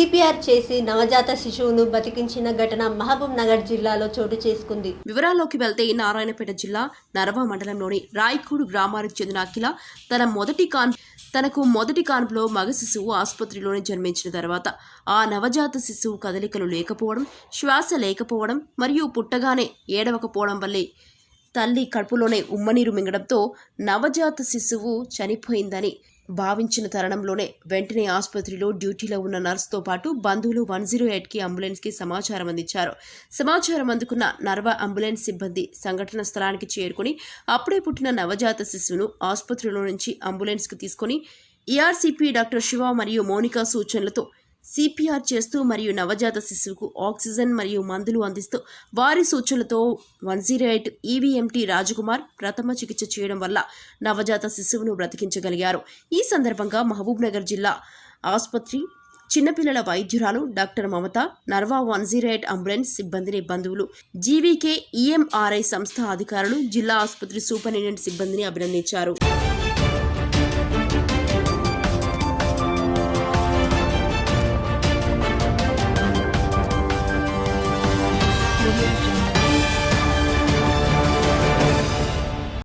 CPR చేసి నవజాత శిశువును బతికించిన ఘటన మహబూబ్ నగర్ జిల్లాలో చోటు చేసుకుంది. వివరాల్లోకి వెళ్తే నారాయణపేట జిల్లా నరవ మండలంలోని రాయకూడు గ్రామానికి చెందిన అఖిల తన మొదటి కాన్ తనకు మొదటి కాన్పులో మగ శిశువు ఆసుపత్రిలోనే జన్మించిన తర్వాత ఆ నవజాత శిశువు కదలికలు లేకపోవడం శ్వాస లేకపోవడం మరియు పుట్టగానే ఏడవకపోవడం వల్లే తల్లి కడుపులోనే ఉమ్మనీరు మింగడంతో నవజాత శిశువు చనిపోయిందని భావించిన తరుణంలోనే వెంటనే ఆసుపత్రిలో డ్యూటీలో ఉన్న నర్స్తో పాటు బంధువులు వన్ జీరో ఎయిట్కి అంబులెన్స్కి సమాచారం అందించారు. సమాచారం అందుకున్న నర్వ అంబులెన్స్ సిబ్బంది సంఘటన స్థలానికి చేరుకుని అప్పుడే పుట్టిన నవజాత శిశువును ఆసుపత్రిలో నుంచి అంబులెన్స్కి తీసుకుని ఈఆర్సీపీ డాక్టర్ శివ మరియు మౌనిక సూచనలతో సిపిఆర్ చేస్తూ మరియు నవజాత శిశువుకు ఆక్సిజన్ మరియు మందులు అందిస్తూ వారి సూచనలతో వన్ జీరో ఎయిట్ ఈవీఎంటీ రాజకుమార్ ప్రథమ చికిత్స చేయడం వల్ల నవజాత శిశువును బ్రతికించగలిగారు. ఈ సందర్భంగా మహబూబ్నగర్ జిల్లా ఆసుపత్రి చిన్నపిల్లల వైద్యురాలు doctor Mamata Narva one zero eight ambulance సిబ్బందిని బంధువులు జీవీకే ఈఎంఆర్ఐ సంస్థ అధికారులు జిల్లా ఆసుపత్రి సూపరింటెండెంట్ సిబ్బందిని అభినందించారు.